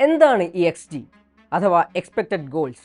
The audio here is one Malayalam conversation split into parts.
എന്താണ് ഈ എക്സ് ജി അഥവാ എക്സ്പെക്റ്റഡ് ഗോൾസ്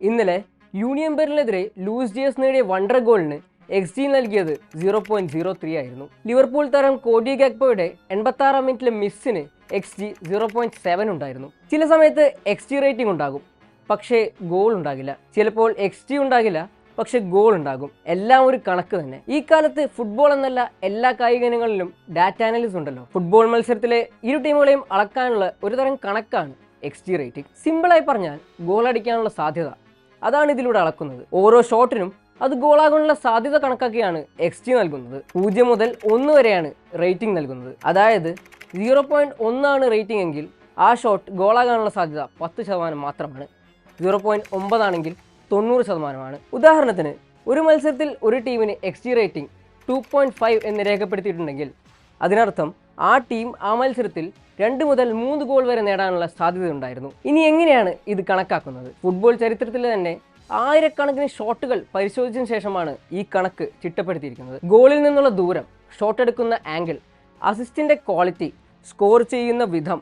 ഇന്നലെ യൂണിയൻ ബെറിനെതിരെ ലൂസ് ജിയസ് നേടിയ വണ്ടർ ഗോളിന് എക്സ് ജി നൽകിയത് സീറോ പോയിന്റ് സീറോ ത്രീ ആയിരുന്നു. ലിവർപൂൾ താരം കോഡി ഗാക്പോയുടെ എൺപത്തി ആറാം മിനിറ്റിലെ മിസ്സിന് X G zero point seven ഉണ്ടായിരുന്നു. ചില സമയത്ത് എക്സ് ജി റേറ്റിംഗ് ഉണ്ടാകും. പക്ഷേ ഗോൾ ഉണ്ടാകില്ല. ചിലപ്പോൾ എക്സ് ജി ഉണ്ടാകില്ല. പക്ഷെ ഗോൾ ഉണ്ടാകും. എല്ലാം ഒരു കണക്ക് തന്നെ. ഈ കാലത്ത് ഫുട്ബോൾ എന്നല്ല എല്ലാ കായിക ഇനങ്ങളിലും ഡാറ്റ അനാലിസിസ് ഉണ്ടല്ലോ. ഫുട്ബോൾ മത്സരത്തിലെ ഇരു ടീമുകളെയും അളക്കാനുള്ള ഒരുതരം കണക്കാണ് എക്സ് ജി റേറ്റിംഗ് സിമ്പിളായി പറഞ്ഞാൽ ഗോൾ അടിക്കാനുള്ള സാധ്യത അതാണ് ഇതിലൂടെ അളക്കുന്നത്. ഓരോ ഷോട്ടിനും അത് ഗോളാകാനുള്ള സാധ്യത കണക്കാക്കിയാണ് എക്സ് ജി നൽകുന്നത്. പൂജ്യം മുതൽ ഒന്ന് വരെയാണ് റേറ്റിംഗ് നൽകുന്നത്. അതായത് സീറോ പോയിന്റ് ഒന്നാണ് റേറ്റിംഗ് എങ്കിൽ ആ ഷോട്ട് ഗോളാകാനുള്ള സാധ്യത പത്ത് ശതമാനം മാത്രമാണ്. സീറോ പോയിന്റ് ഒമ്പതാണെങ്കിൽ തൊണ്ണൂറ് ശതമാനമാണ്. ഉദാഹരണത്തിന് ഒരു മത്സരത്തിൽ ഒരു ടീമിന് X G rating two point five എന്ന് രേഖപ്പെടുത്തിയിട്ടുണ്ടെങ്കിൽ അതിനർത്ഥം ആ ടീം ആ മത്സരത്തിൽ രണ്ട് മുതൽ മൂന്ന് ഗോൾ വരെ നേടാനുള്ള സാധ്യതയുണ്ടായിരുന്നു ഇനി എങ്ങനെയാണ് ഇത് കണക്കാക്കുന്നത്? ഫുട്ബോൾ ചരിത്രത്തിൽ തന്നെ ആയിരക്കണക്കിന് ഷോട്ടുകൾ പരിശോധിച്ചതിന് ശേഷമാണ് ഈ കണക്ക് ചിട്ടപ്പെടുത്തിയിരിക്കുന്നത്. ഗോളിൽ നിന്നുള്ള ദൂരം ഷോട്ട് എടുക്കുന്ന ആംഗിൾ അസിസ്റ്റിന്റെ ക്വാളിറ്റി സ്കോർ ചെയ്യുന്ന വിധം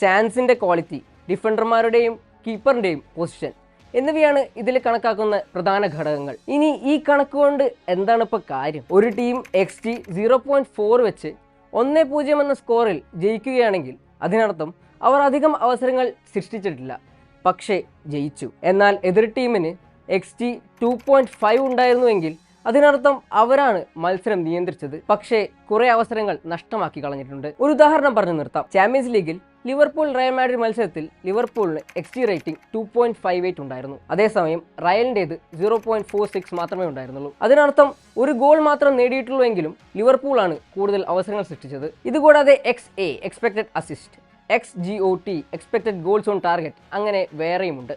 ചാൻസിന്റെ ക്വാളിറ്റി ഡിഫൻഡർമാരുടെയും കീപ്പറിന്റെയും പൊസിഷൻ എന്നിവയാണ് ഇതിൽ കണക്കാക്കുന്ന പ്രധാന ഘടകങ്ങൾ. ഇനി ഈ കണക്ക് കൊണ്ട് എന്താണ് ഇപ്പോൾ കാര്യം? ഒരു team X T zero point four വെച്ച് ഒന്ന് പൂജ്യം എന്ന സ്കോറിൽ ജയിക്കുകയാണെങ്കിൽ അതിനർത്ഥം അവർ അധികം അവസരങ്ങൾ സൃഷ്ടിച്ചിട്ടില്ല. പക്ഷേ ജയിച്ചു. എന്നാൽ എതിർ ടീമിന് X T two point five ഉണ്ടായിരുന്നുവെങ്കിൽ അതിനർത്ഥം അവരാണ് മത്സരം നിയന്ത്രിച്ചത്. പക്ഷേ കുറെ അവസരങ്ങൾ നഷ്ടമാക്കി കളഞ്ഞിട്ടുണ്ട്. ഒരു ഉദാഹരണം പറഞ്ഞു നിർത്താം. ചാമ്പ്യൻസ് ലീഗിൽ ലിവർപൂൾ റയൽ മാഡ്രിഡ് മത്സരത്തിൽ ലിവർപൂളിന് X G rating two point five eight ഉണ്ടായിരുന്നു. അതേസമയം റയലിന്റേത് സീറോ പോയിന്റ് ഫോർ സിക്സ് മാത്രമേ ഉണ്ടായിരുന്നുള്ളൂ. അതിനർത്ഥം ഒരു ഗോൾ മാത്രം നേടിയിട്ടുള്ളൂ എങ്കിലും ലിവർപൂളാണ് കൂടുതൽ അവസരങ്ങൾ സൃഷ്ടിച്ചത്. ഇതുകൂടാതെ X A expected assist X G O T expected goals on target അങ്ങനെ വേറെയുമുണ്ട്.